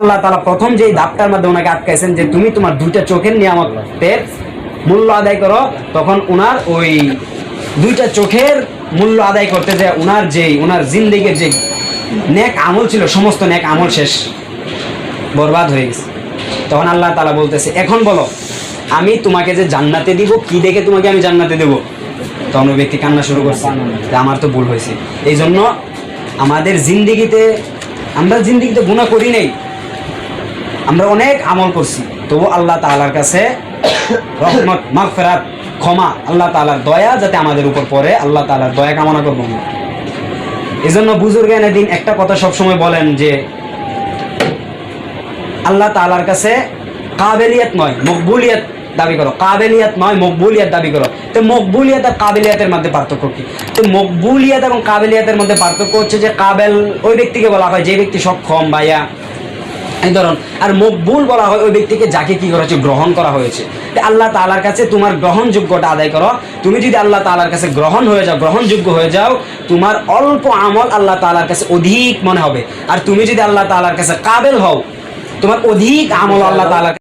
আল্লাহ তালা প্রথম যে ধাপটার মধ্যে ওনাকে আটকাইছেন যে তুমি তোমার দুইটা চোখের নিয়ামতের মূল্য আদায় করো, তখন ওনার ওই দুইটা চোখের মূল্য আদায় করতে যে ওনার যে ওনার জিন্দিগির যে নেক আমল ছিল, সমস্ত নেক আমল শেষ, বরবাদ হয়ে গেছে। তখন আল্লাহ তালা বলতেছে, এখন বলো, আমি তোমাকে যে জান্নাতে দিব, কি দেখে তোমাকে আমি জান্নাতে দেব? তখন ওই ব্যক্তি কান্না শুরু করছে, যে আমার তো ভুল হয়েছে। এই জন্য আমাদের জিন্দিগিতে, আমরা জিন্দিগিতে গুণা করি নেই আমরা অনেক আমল করছি। তবু আল্লাহ তাআলার কাছে রহমত, মাগফিরাত, ক্ষমা, আল্লাহ তাআলার দয়া যাতে আমাদের উপর পড়ে, আল্লাহ তাআলার দয়া কামনা করব আমরা। এই জন্য বুজুর্গানে দিন একটা কথা সবসময় বলেন যে, আল্লাহ তাআলার কাছে কাবেলিয়াত নয়, মকবুলিয়াত দাবি করো। কাবেলিয়াত নয়, মকবুলিয়াত দাবি করো। তো মকবুলিয়াত আর কাবেলিয়াতের মধ্যে পার্থক্য কি? তো মকবুলিয়াত এবং কাবেলিয়াতের মধ্যে পার্থক্য হচ্ছে যে, কাবেল ওই ব্যক্তিকে বলা হয় যে ব্যক্তি সক্ষম ভাইয়া। এই ধরুন, আর মকবুল বলা হয় ওই ব্যক্তিকে যাকে কি করা হয়েছে, গ্রহণ করা হয়েছে। আল্লাহ তালার কাছে তোমার গ্রহণযোগ্যটা আদায় করো। তুমি যদি আল্লাহ তালার কাছে গ্রহণ হয়ে যাও, গ্রহণযোগ্য হয়ে যাও, তোমার অল্প আমল আল্লাহ তালার কাছে অধিক মনে হবে। আর তুমি যদি আল্লাহ তালার কাছে কাবেল হও, তোমার অধিক আমল আল্লাহ তাআলার